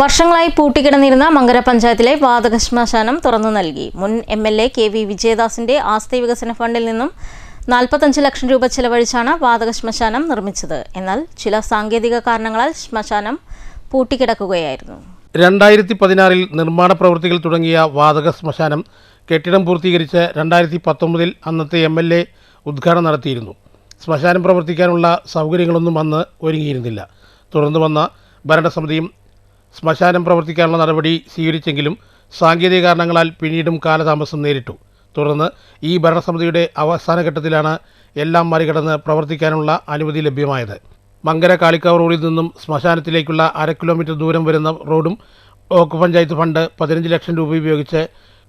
വർഷങ്ങളായി പൂട്ടിക്കിടന്നിരുന്ന മങ്കര പഞ്ചായത്തിലെ വാതക ശ്മശാനം തുറന്നു നൽകി. മുൻ M L A K V വിജയദാസിന്റെ ആസ്തി വികസന ഫണ്ടിൽ നിന്നും നാൽപ്പത്തഞ്ച് ലക്ഷം രൂപ ചെലവഴിച്ചാണ് വാതക ശ്മശാനം നിർമ്മിച്ചത്. എന്നാൽ ചില സാങ്കേതിക കാരണങ്ങളാൽ ശ്മശാനം പൂട്ടിക്കിടക്കുകയായിരുന്നു. രണ്ടായിരത്തി പതിനാറിൽ നിർമ്മാണ പ്രവൃത്തികൾ തുടങ്ങിയ വാതക ശ്മശാനം കെട്ടിടം പൂർത്തീകരിച്ച് രണ്ടായിരത്തി പത്തൊമ്പതിൽ അന്നത്തെ എം എൽ എ ഉദ്ഘാടനം നടത്തിയിരുന്നു. ശ്മശാനം പ്രവർത്തിക്കാനുള്ള സൗകര്യങ്ങളൊന്നും അന്ന് ഒരുങ്ങിയിരുന്നില്ല. തുടർന്ന് വന്ന ഭരണസമിതിയും ശ്മശാനം പ്രവർത്തിക്കാനുള്ള നടപടി സ്വീകരിച്ചെങ്കിലും സാങ്കേതിക കാരണങ്ങളാൽ പിന്നീടും കാലതാമസം നേരിട്ടു. തുടർന്ന് ഈ ഭരണസമിതിയുടെ അവസാന ഘട്ടത്തിലാണ് എല്ലാം മറികടന്ന് പ്രവർത്തിക്കാനുള്ള അനുമതി ലഭ്യമായത്. മങ്കര കാളിക്കാവ് റോഡിൽ നിന്നും ശ്മശാനത്തിലേക്കുള്ള അര കിലോമീറ്റർ ദൂരം വരുന്ന റോഡും ബ്ലോക്ക് പഞ്ചായത്ത് ഫണ്ട് പതിനഞ്ച് ലക്ഷം രൂപ ഉപയോഗിച്ച്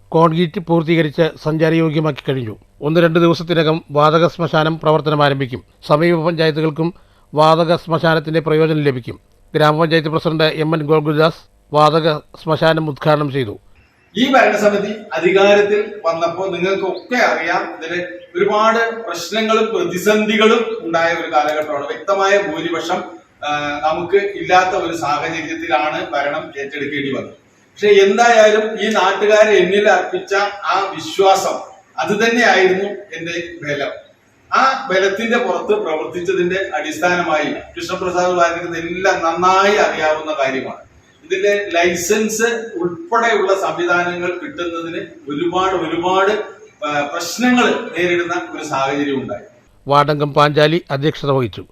കോൺക്രീറ്റ് പൂർത്തീകരിച്ച് സഞ്ചാരയോഗ്യമാക്കി കഴിഞ്ഞു. ഒന്ന് രണ്ട് ദിവസത്തിനകം വാതക ശ്മശാനം പ്രവർത്തനം ആരംഭിക്കും സമീപ പഞ്ചായത്തുകൾക്കും വാതക ശ്മശാനത്തിന്റെ പ്രയോജനം ലഭിക്കും. ഗ്രാമപഞ്ചായത്ത് പ്രസിഡന്റ് എം എൻ ഗോകുൽദാസ് വാതക ശ്മശാനം ഉദ്ഘാടനം ചെയ്തു. ഈ ഭരണസമിതി അധികാരത്തിൽ വന്നപ്പോൾ നിങ്ങൾക്കൊക്കെ അറിയാം ഇതിന് ഒരുപാട് പ്രശ്നങ്ങളും പ്രതിസന്ധികളും ഉണ്ടായ ഒരു കാലഘട്ടമാണ്. വ്യക്തമായ ഭൂരിപക്ഷം നമുക്ക് ഇല്ലാത്ത ഒരു സാഹചര്യത്തിലാണ് ഭരണം ഏറ്റെടുക്കേണ്ടി വന്നത്. പക്ഷെ എന്തായാലും ഈ നാട്ടുകാരെ എന്നിൽ അർപ്പിച്ച ആ വിശ്വാസം അത് തന്നെയായിരുന്നു എന്റെ ബലം. ആ ബലത്തിന്റെ പുറത്ത് പ്രവർത്തിച്ചതിന്റെ അടിസ്ഥാനമായി കൃഷ്ണപ്രസാദ് വാര്യർക്ക് എല്ലാം നന്നായി അറിയാവുന്ന കാര്യമാണ്. ഇതിന്റെ ലൈസൻസ് ഉൾപ്പെടെയുള്ള സംവിധാനങ്ങൾ കിട്ടുന്നതിന് ഒരുപാട് ഒരുപാട് പ്രശ്നങ്ങൾ നേരിടുന്ന ഒരു സാഹചര്യം ഉണ്ടായി. വാർഡംഗം പാഞ്ചാലി അധ്യക്ഷത വഹിച്ചു.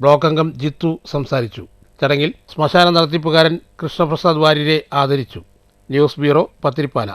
ബ്ലോക്ക് അംഗം ജിത്തു സംസാരിച്ചു. ചടങ്ങിൽ ശ്മശാന നടത്തിപ്പുകാരൻ കൃഷ്ണപ്രസാദ് വാര്യരെ ആദരിച്ചു. News bureau Pathiripala